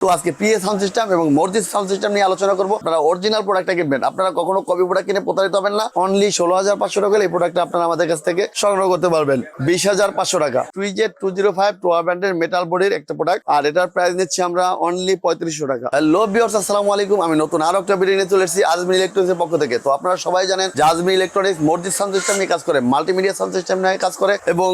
তো আজকে PA sound system এবং মসজিদ সাউন্ড সিস্টেম নিয়ে আলোচনা করব। আপনারা অরিজিনাল প্রোডাক্টটা কিনবেন। আপনারা কখনো কপি প্রোডাক্ট কিনে প্রতারিত হবেন না। অনলি ষোলো হাজার পাঁচশো টাকা এই প্রোডাক্টটা আপনারা আমাদের কাছ থেকে সংগ্রহ করতে পারবেন। বিশ হাজার পাঁচশো টাকা। TZ two zero five TOA ব্র্যান্ডের মেটাল বডির একটা প্রোডাক্ট আর এটার প্রাইস নিচ্ছি আমরা অনলি পঁয়ত্রিশশো টাকা। হ্যালো বিয়ার্স আসসালামু আলাইকুম। আমি নতুন আরও একটা ভিডিও নিয়ে চলে এসেছি আজমির ইলেকট্রনিক্সের পক্ষ থেকে। তো আপনারা সবাই জানেন যে আজমির ইলেকট্রনিক্স মসজিদ সাউন্ড সিস্টেম নিয়ে কাজ করে মাল্টিমিডিয়া সাউন্ড সিস্টেম নিয়ে কাজ করে এবং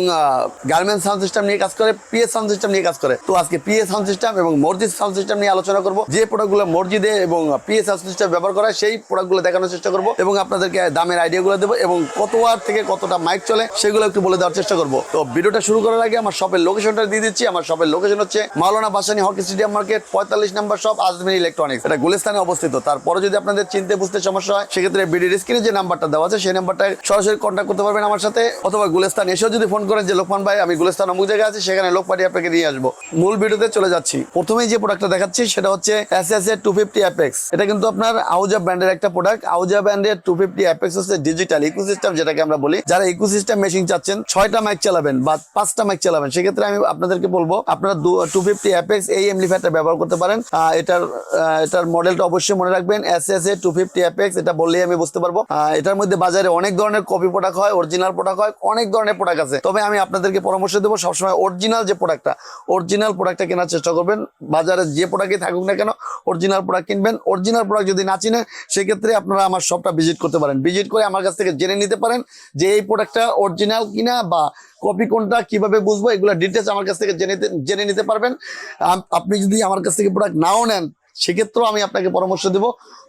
গার্মেন্ট সাউন্ড সিস্টেম নিয়ে কাজ করে পিএস সাউন্ড সিস্টেম নিয়ে কাজ করে। তো আজকে পিএস সাউন্ড সিস্টেম এবং মসজিদ সাউন্ড সিস্টেম নিয়ে আলোচনা করব, যে প্রোডাক্টগুলো মসজিদে এবং পিএস সাউন্ড সিস্টেম ব্যবহার করা সেই প্রোডাক্টগুলো দেখানোর চেষ্টা করব এবং আপনাদেরকে দামের আইডিয়াগুলো দেবো এবং কত ওয়াট থেকে কতটা মাইক চলে সেগুলো একটু বলে দেওয়ার চেষ্টা করব। তো ভিডিওটা শুরু করার আগে আমার শপের লোকেশনটা দিয়ে দিচ্ছি। আমার শপের লোকেশন হচ্ছে Maulana Bhashani hockey stadium market, পঁয়তাল্লিশ নম্বর শপ আজমির ইলেকট্রনিক্স এটা গুলিস্তানে অবস্থিত। তারপরে যদি আপনাদের চিনতে বুঝতে সমস্যা হয়, সেক্ষেত্রে ভিডিওর স্ক্রিনে যে নাম্বারটা দেওয়া আছে, সেই নাম্বারটায় সরাসরি কন্ট্যাক্ট করতে পারবেন আমার সাথে অথবা গুলিস্তান এসেও যদি ফোন করেন যে, লোকমান ভাই, আমি গুলিস্তান অমুক জায়গায় আছি, সেখানে লোক পাঠিয়ে আপনাকে নিয়ে আসব। মূল ভিডিওতে চলে যাচ্ছি। প্রথমেই যে প্রোডাক্টটা দেখাচ্ছি সেটা হচ্ছে টু ফিফটি অ্যাপেক্স এটা কিন্তু আপনার আউজা ব্র্যান্ডের একটা প্রোডাক্ট আউজা ব্র্যান্ডের টু ফিফটি অ্যাপেক্স হচ্ছে ডিজিটাল ইকোসিস্টেম যেটাকে আমরা বলি। যারা ইকোসিস্টেম মেশিন চাচ্ছেন, ছয়টা মাইক চালাবেন বা পাঁচটা মাইক চালাবেন, সেক্ষেত্রে আমি আপনাদেরকে বলব, আপনারা টু ফিফটি অ্যাপেক্স এই এমলিফায়ারটা ব্যবহার করতে পারেন। এটার এটার মডেলটা অবশ্যই মনে রাখবেন। S S A two fifty apex এটা বললেই আমি বুঝতে পারব। এটার মধ্যে বাজারে অনেক ধরনের কপি প্রোডাক্ট হয় অরিজিনাল প্রোডাক্ট হয়, অনেক ধরনের প্রোডাক্ট আছে। তবে আমি আপনাদেরকে পরামর্শ দেবো, সবসময় অরিজিনাল যে প্রোডাক্টটা অরিজিনাল প্রোডাক্টটা কেনার চেষ্টা করবেন। বাজারে যে প্রোডাক্টই থাকুক না কেন অরিজিনাল প্রোডাক্ট কিনবেন। অরিজিনাল প্রোডাক্ট যদি না চিনেন, সেক্ষেত্রে আপনারা আমার শপটা ভিজিট করতে পারেন। ভিজিট করে আমার কাছ থেকে জেনে নিতে পারেন যে এই প্রোডাক্টটা অরিজিনাল কিনা বা কপি কোনটা কীভাবে বুঝব, এগুলো ডিটেলস আমার কাছ থেকে জেনে জেনে নিতে পারবেন। আপনি যদি আমার কাছ থেকে প্রোডাক্ট নাও নেন, সেক্ষেত্রেও আমি আপনাকে পরামর্শ দেবো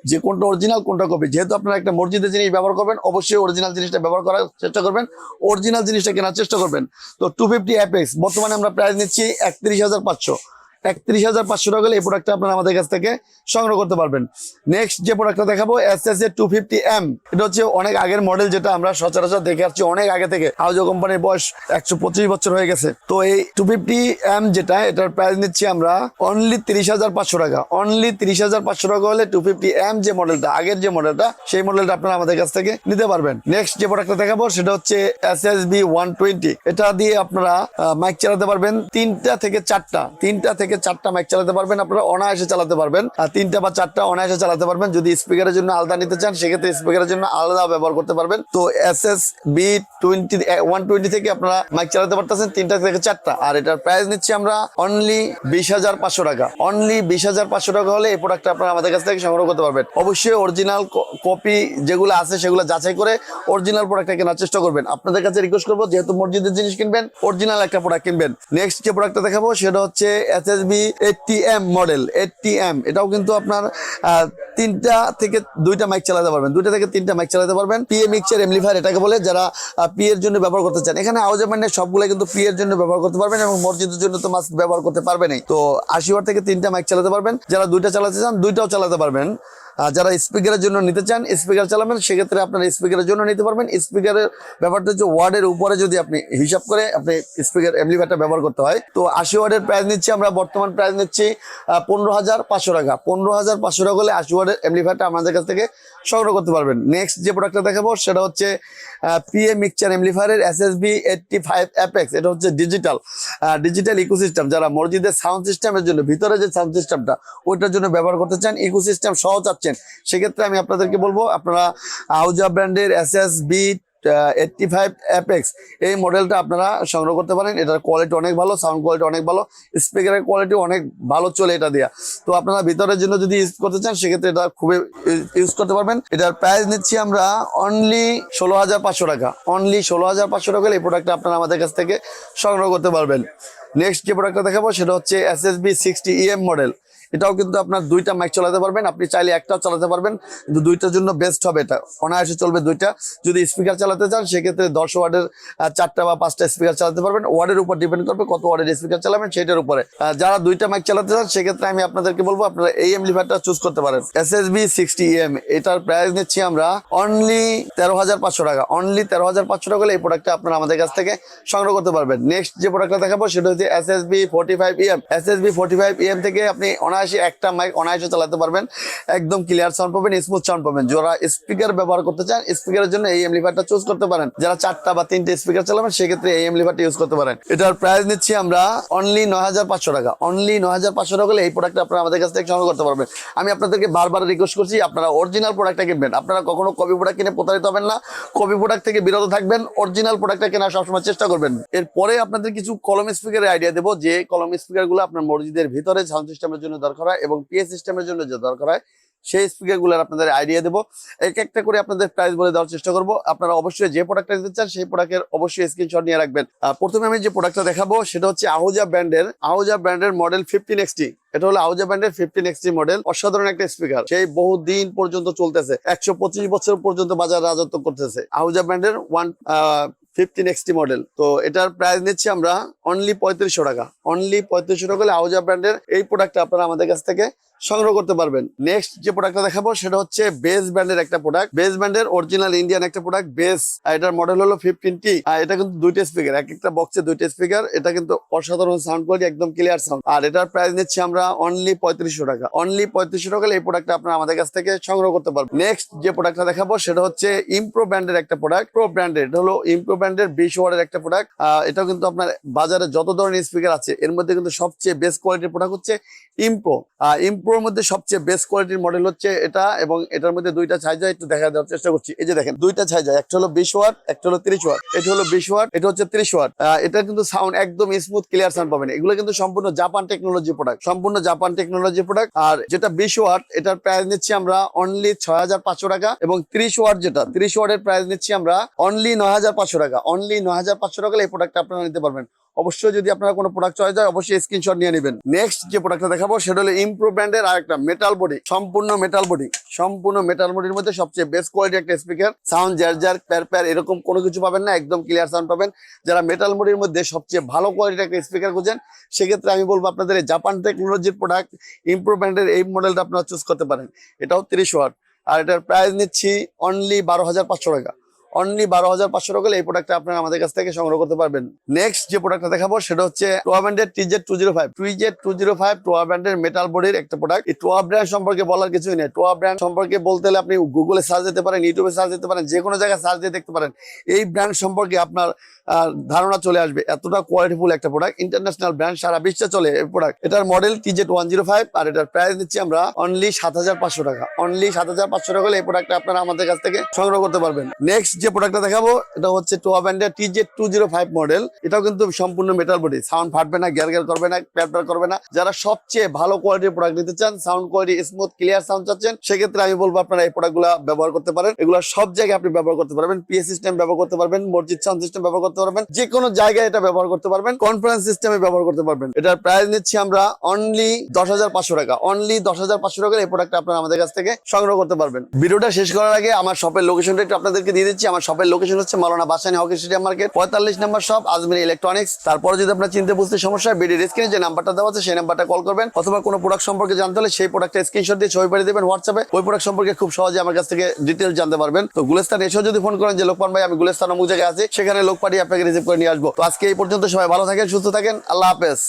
যে কোনটা অরিজিনাল কোনটা কপি যেহেতু আপনারা একটা মসজিদের জিনিস ব্যবহার করবেন, অবশ্যই অরিজিনাল জিনিসটা ব্যবহার করার চেষ্টা করবেন। অরিজিনাল জিনিসটা কেনার চেষ্টা করবেন। তো টু ফিফটি অ্যাপেক্স বর্তমানে আমরা প্রাইস নিচ্ছি একত্রিশ হাজার পাঁচশো। একত্রিশ হাজার পাঁচশো টাকা এই প্রোডাক্টটা আপনারা আমাদের কাছ থেকে সংগ্রহ করতে পারবেন। নেক্সট যে প্রোডাক্টটা দেখাবো S S A two fifty M এটা হচ্ছে অনেক আগের মডেল যেটা আমরা সচরাচর দেখে আসছি, অনেক আগে থেকে। হাউজো কোম্পানির বয়স একশো পঁচিশ বছর হয়ে গেছে। তো এই টু ফিফটি এম যেটা, এটার প্রাইস নিচ্ছি আমরা অনলি তিরিশ হাজার পাঁচশো টাকা। অনলি তিরিশ হাজার পাঁচশো টাকা হলে টু ফিফটি এম যে মডেলটা আগের যে মডেলটা সেই মডেলটা আপনারা আমাদের কাছ থেকে নিতে পারবেন। নেক্সট যে প্রোডাক্টটা দেখাবো, সেটা হচ্ছে S S B one twenty এটা দিয়ে আপনারা মাইক চালাতে পারবেন তিনটা থেকে চারটা, তিনটা থেকে চারটা মাইক চালাতে পারবেন, আপনারা অনায়াসে চালাতে পারবেন। তিনটা বা চারটা অনায়াসে চালাতে পারবেন, যদি স্পিকারের জন্য আলাদা নিতে চান, সেক্ষেত্রে স্পিকারের জন্য আলাদা ব্যবহার করতে পারবেন। তো এস এস বি টোয়েন্টি থেকে আপনারা মাইক চালাতে পারতেছেন, তিনটা থেকে চারটা। আর এটার প্রাইস নিচ্ছি আমরা অনলি বিশ হাজার পাঁচশো টাকা। অনলি বিশ হাজার পাঁচশো টাকা হলে এই প্রোডাক্টটা আপনারা আমাদের কাছ থেকে সংগ্রহ করতে পারবেন। অবশ্যই অরিজিনাল কপি যেগুলো আছে, সেগুলো যাচাই করে অরিজিনাল প্রোডাক্টটা কেনার চেষ্টা করবেন। আপনাদের কাছে রিকোয়েস্ট করব, যেহেতু মসজিদের জিনিস কিনবেন অরিজিনাল একটা প্রোডাক্ট কিনবেন। নেক্সট যে প্রোডাক্টটা দেখাবো, সেটা হচ্ছে S S B eighty M model eighty M এটাও কিন্তু আপনার তিনটা থেকে দুইটা মাইক চালাতে পারবেন। দুইটা থেকে তিনটা মাইক চালাতে পারবেন। পিএ মিক্সচার এমলিফায়ার এটাকে বলে যারা পি এর জন্য ব্যবহার করতে চান। এখানে আওয়াজ আউজামেন্টের সবগুলো কিন্তু পি এর জন্য ব্যবহার করতে পারবেন এবং মসজিদের জন্য তো মাস্ক ব্যবহার করতে পারবেনই। তো আশি ওয়াট থেকে তিনটা মাইক চালাতে পারবেন। যারা দুইটা চালাতে চান, দুইটাও চালাতে পারবেন। যারা স্পিকারের জন্য নিতে চান স্পিকার চালাবেন, সেক্ষেত্রে আপনার স্পিকারের জন্য নিতে পারবেন। স্পিকারের ব্যাপারটা হচ্ছে ওয়ার্ডের উপরে যদি আপনি হিসাব করে আপনি স্পিকার এমলিফায়ারটা ব্যবহার করতে হয়। তো আশি ওয়ার্ডের প্রাইস নিচ্ছি আমরা, বর্তমান প্রাইস নিচ্ছি পনেরো হাজার পাঁচশো টাকা। পনেরো হাজার পাঁচশো টাকা হলে আশি ওয়ার্ডের এমলিফায়ারটা আমাদের কাছ থেকে সংগ্রহ করতে পারবেন। নেক্সট যে প্রোডাক্টটা দেখাবো, সেটা হচ্ছে PA mixture এমলিফায়ারের S S B eighty five apex এটা হচ্ছে ডিজিটাল ডিজিটাল ইকোসিস্টেম যারা মসজিদের সাউন্ড সিস্টেমের জন্য, ভিতরে যে সাউন্ড সিস্টেমটা ওইটার জন্য ব্যবহার করতে চান ইকোসিস্টেম সহ চাচ্ছেন, সেক্ষেত্রে আমি আপনাদেরকে বলব, আপনারা আউজা ব্র্যান্ডের S S B eighty five apex এই মডেলটা আপনারা সংগ্রহ করতে পারেন। এটার কোয়ালিটি অনেক ভালো সাউন্ড কোয়ালিটি অনেক ভালো স্পিকারের কোয়ালিটি অনেক ভালো চলে এটা দিয়া। তো আপনারা ভিতরের জন্য যদি ইউজ করতে চান, সেক্ষেত্রে এটা খুবই ইউজ করতে পারবেন। এটার প্রাইস নিচ্ছি আমরা অনলি ষোলো হাজার পাঁচশো টাকা। অনলি ষোলো হাজার পাঁচশো টাকা এই প্রোডাক্টটা আপনারা আমাদের কাছ থেকে সংগ্রহ করতে পারবেন। নেক্সট যে প্রোডাক্টটা দেখাবো, সেটা হচ্ছে S S B sixty EM model এটাও কিন্তু আপনার দুইটা মাইক চালাতে পারবেন। আপনি চাইলে একটাও চালাতে পারবেন, কিন্তু দুইটার জন্য বেস্ট হবে এটা। অনায়াসে চলবে দুইটা। যদি স্পিকার চালাতে চান, সেক্ষেত্রে দশ ওয়ার্ডের চারটা বা পাঁচটা স্পিকার চালাতে পারবেন। ওয়ার্ডের উপর ডিপেন্ড করবে কত ওয়ার্ডের স্পিকার চালাবেন সেটার উপরে। যারা দুইটা মাইক চালাতে চান, সেক্ষেত্রে আমি আপনাদেরকে বলব, আপনারা এই এমলিফায়ারটা চুজ করতে পারেন। S S B sixty M এটার প্রাইস নিচ্ছি আমরা অনলি তেরো হাজার পাঁচশো টাকা। অনলি তেরো হাজার পাঁচশো টাকা হলে এই প্রোডাক্টটা আপনারা আমাদের কাছ থেকে সংগ্রহ করতে পারবেন। নেক্সট যে প্রোডাক্টটা দেখাবো, সেটা হচ্ছে S S B forty five EM S S B forty five EM থেকে আপনি অনায়াসে অনায়াসে একটা মাইক অনায়াসে চালাতে পারবেন। একদম ক্লিয়ার সাউন্ড পাবেন স্মুথ সাউন্ড পাবেন। যারা স্পিকার ব্যবহার করতে চান স্পিকারের জন্য এই এমপ্লিফায়ারটা চুজ করতে পারেন। যারা চারটা বা তিনটে স্পিকার চালাবেন, সেক্ষেত্রে এই এমপ্লিফায়ারটা ইউজ করতে পারেন। এটার প্রাইস নিচ্ছি আমরা অনলি নয় হাজার পাঁচশো টাকা। অনলি নয় হাজার পাঁচশো টাকা হলে এই প্রোডাক্ট আপনারা আমাদের কাছ থেকে সংগ্রহ করতে পারবেন। আমি আপনাদেরকে বারবার রিকোয়েস্ট করছি, আপনারা অরিজিনাল প্রোডাক্টটা কিনবেন। আপনারা কখনো কপি প্রোডাক্ট কিনে প্রতারিত হবেন না। কপি প্রোডাক্ট থেকে বিরত থাকবেন অরিজিনাল প্রোডাক্টটা কেনার সবসময় চেষ্টা করবেন। এরপরে আপনাদের কিছু কলম স্পিকারের আইডিয়া দেবো, যে কলম স্পিকারগুলো আপনার মসজিদের ভিতরে সাউন্ড সিস্টেমের জন্য দরকার হয় এবং পিএ সিস্টেমের জন্য যে দরকার হয়। সেই স্পিকারগুলোর আপনাদের আইডিয়া দেবো। এক একটা করে আপনাদের প্রাইস বলে দেওয়ার চেষ্টা করব। আপনারা অবশ্যই যে প্রোডাক্টটা নিতে চান, সেই প্রোডাক্টের অবশ্যই স্ক্রিনশট নিয়ে রাখবেন। প্রথমে আমি যে প্রোডাক্টটা দেখাবো, সেটা হচ্ছে আহুজা ব্র্যান্ডের আহুজা ব্র্যান্ডের মডেল ফিফটিন এক্সটি এটা হলো আহুজা ব্র্যান্ডের ফিফটিন এক্সটি মডেল অসাধারণ একটা স্পিকার সেই বহু দিন পর্যন্ত চলতেছে। একশো পঁচিশ বছর পর্যন্ত বাজার রাজত্ব করতেছে। আহুজা ব্র্যান্ডের ওয়ান ফিফটিন এক্সটি মডেল তো এটার প্রাইস নিচ্ছি আমরা অনলি পঁয়ত্রিশশো টাকা। অনলি পঁয়ত্রিশশো টাকা হলে আহুজা ব্র্যান্ডের এই প্রোডাক্টটা আপনারা আমাদের কাছ থেকে সংগ্রহ করতে পারবেন। নেক্সট যে প্রোডাক্টটা দেখাবো, সেটা হচ্ছে বেস ব্র্যান্ডের একটা প্রোডাক্ট বেস ব্র্যান্ডের অরিজিনাল ইন্ডিয়ান একটা প্রোডাক্ট বেস এটার মডেল হলো ফিফটিন টি এটা কিন্তু দুইটা স্পিকার এক একটা বক্সে দুইটা স্পিকার এটা কিন্তু অসাধারণ সাউন্ড কোয়ালিটি একদম ক্লিয়ার সাউন্ড আর এটার প্রাইস নিচ্ছি আমরা অনলি পঁয়ত্রিশশো টাকা। অনলি পঁয়ত্রিশশো টাকা এই প্রোডাক্টটা আপনারা আমাদের কাছ থেকে সংগ্রহ করতে পারবেন। নেক্সট যে প্রোডাক্টটা দেখাবো, সেটা হচ্ছে ইমপ্রো ব্র্যান্ডের একটা প্রোডাক্ট প্রো ব্র্যান্ডের এটা হলো ইমপ্রো ব্র্যান্ডের বিশ ওয়ার্ডের একটা প্রোডাক্ট এটাও কিন্তু আপনার বাজারে যত ধরনের স্পিকার আছে, এর মধ্যে কিন্তু সবচেয়ে বেস্ট কোয়ালিটির প্রোডাক্ট হচ্ছে ইমপ্রো ইমপ্রোর মধ্যে সবচেয়ে বেস্ট কোয়ালিটির মডেল হচ্ছে এটা এবং এটার মধ্যে দুইটা সাইজ একটু দেখা দেওয়ার চেষ্টা করছি। এই যে দেখেন, দুইটা সাইজ একটা হলো বিশ ওয়াট একটা হলো তিরিশ ওয়াট এটা হলো বিশ ওয়াট এটা হচ্ছে তিরিশ ওয়াট এটা কিন্তু সাউন্ড একদম স্মুথ ক্লিয়ার সাউন্ড পাবেন। এগুলো কিন্তু সম্পূর্ণ জাপান টেকনোলজি প্রোডাক্ট সম্পূর্ণ জাপান টেকনোলজি প্রোডাক্ট আর যেটা বিশ ওয়াট এটার প্রাইস নিচ্ছি আমরা অনলি ছয় হাজার পাঁচশো টাকা এবং তিরিশ ওয়াট যেটা, তিরিশ ওয়াটের প্রাইস নিচ্ছি আমরা অনলি নয় পাঁচশো টাকা। অনলি নয় হাজার পাঁচশো টাকা এই প্রোডাক্ট আপনারা নিতে পারবেন। অবশ্যই যদি আপনারা কোনো প্রোডাক্ট চয়েস হয়, অবশ্যই স্ক্রিনশট নিয়ে নেবেন। নেক্সট যে প্রোডাক্টটা দেখাবো, সেটা হলো ইমপ্রো ব্র্যান্ডের আর একটা মেটাল বডি সম্পূর্ণ মেটাল বডি সম্পূর্ণ মেটাল বডির মধ্যে সবচেয়ে বেস্ট কোয়ালিটি একটা স্পিকার সাউন্ড জার জার প্যার প্যার এরকম কোনো কিছু পাবেন না, একদম ক্লিয়ার সাউন্ড পাবেন। যারা মেটাল বডির মধ্যে সবচেয়ে ভালো কোয়ালিটির একটা স্পিকার খুঁজেন, সেক্ষেত্রে আমি বলব আপনাদের জাপান টেকনোলজির প্রোডাক্ট ইমপ্রো ব্র্যান্ডের এই মডেলটা আপনারা চুজ করতে পারেন। এটাও তিরিশ ওয়াট আর এটার প্রাইস নিচ্ছি অনলি বারো হাজার পাঁচশো টাকা। অনলি বারো হাজার পাঁচশো টাকা এই প্রোডাক্টটা আপনারা আমাদের কাছ থেকে সংগ্রহ করতে পারবেন। নেক্সট যে প্রোডাক্টটা দেখাবো, সেটা হচ্ছে টোয়া ব্র্যান্ডের TZ two zero five TZ two zero five TOA ব্র্যান্ডের মেটাল বডির একটা প্রোডাক্ট এই টোয়া ব্র্যান্ড সম্পর্কে বলার কিছুই নেই। টোয়া ব্র্যান্ড সম্পর্কে বলতে হলে আপনি গুগলে সার্চ দিতে পারেন ইউটিউবে সার্চ দিতে পারেন যে কোনো জায়গায় সার্চ দিয়ে দেখতে পারেন। এই ব্র্যান্ড সম্পর্কে আপনার ধারণা চলে আসবে। এতটা কোয়ালিটিফুল একটা প্রোডাক্ট ইন্টারন্যাশনাল ব্র্যান্ড সারা বিশ্বে চলে এই প্রোডাক্ট এটার model TZ one zero five আর এটার প্রাইস দিচ্ছি আমরা অনলি সাত হাজার পাঁচশো টাকা। অনলি সাত হাজার পাঁচশো টাকা হলে এই প্রোডাক্টটা আপনারা আমাদের কাছ থেকে সংগ্রহ করতে পারবেন। নেক্সট যে প্রোডাক্টটা দেখাবো, এটা হচ্ছে টোয়া ব্র্যান্ডের TZ two zero five model এটাও কিন্তু সম্পূর্ণ মেটাল বডি সাউন্ড ফাটবে না গ্যার গ্যার করবে না প্যার করবে না। যারা সবচেয়ে ভালো কোয়ালিটির প্রোডাক্ট নিতে চান sound quality smooth clear sound চাচ্ছেন, সেক্ষেত্রে আমি বলব আপনারা এই প্রোডাক্টগুলো ব্যবহার করতে পারেন। এগুলো সব জায়গায় আপনি ব্যবহার করতে পারবেন। পিএ সিস্টেম ব্যবহার করতে পারবেন, মসজিদ সাউন্ড সিস্টেম ব্যবহার করতে পারবেন যে কোনো জায়গায় এটা ব্যবহার করতে পারবেন কনফারেন্স সিস্টেমে ব্যবহার করতে পারবেন। এটার প্রাইস নিচ্ছি আমরা অনলি দশ হাজার পাঁচশো টাকা। অনলি দশ হাজার পাঁচশো টাকা এই প্রোডাক্ট আপনারা আমাদের কাছ থেকে সংগ্রহ করতে পারবেন। ভিডিওটা শেষ করার আগে আমার শপের লোকেশনটা একটু আপনাদেরকে দিয়ে দিচ্ছি। আমার শপের লোকেশন হচ্ছে Maulana Bhasani hockey stadium market. পঁয়তাল্লিশ নম্বর শপ আজমির ইলেকট্রনিক্স তারপরে যদি আপনার চিনতে বুঝতে সমস্যা হয় বিডির স্ক্রিনে যে নাম্বারটা দেওয়া আছে, সেই নাম্বারটা কল করবেন। অথবা কোনো প্রোডাক্ট সম্পর্কে জানতে হলে সেই প্রোডাক্টের স্ক্রিনশট দিয়ে ছবি পাঠিয়ে দেবেন হোয়াটসঅ্যাপে ওই প্রোডাক্ট সম্পর্কে খুব সহজে আমার কাছ থেকে ডিটেলস জানতে পারবেন। তো গুলেস্তান এসেও যদি ফোন করেন যে, লোকমান ভাই, আমি গুলেস্তান অমুক জায়গায় আছি, সেখানে লোক পাঠিয়ে আপনাকে রিসিভ করে নিয়ে আসব। তো আজকে এই পর্যন্ত সবাই ভালো থাকেন, সুস্থ থাকেন। আল্লাহ হাফেজ।